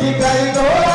শিখাই গো।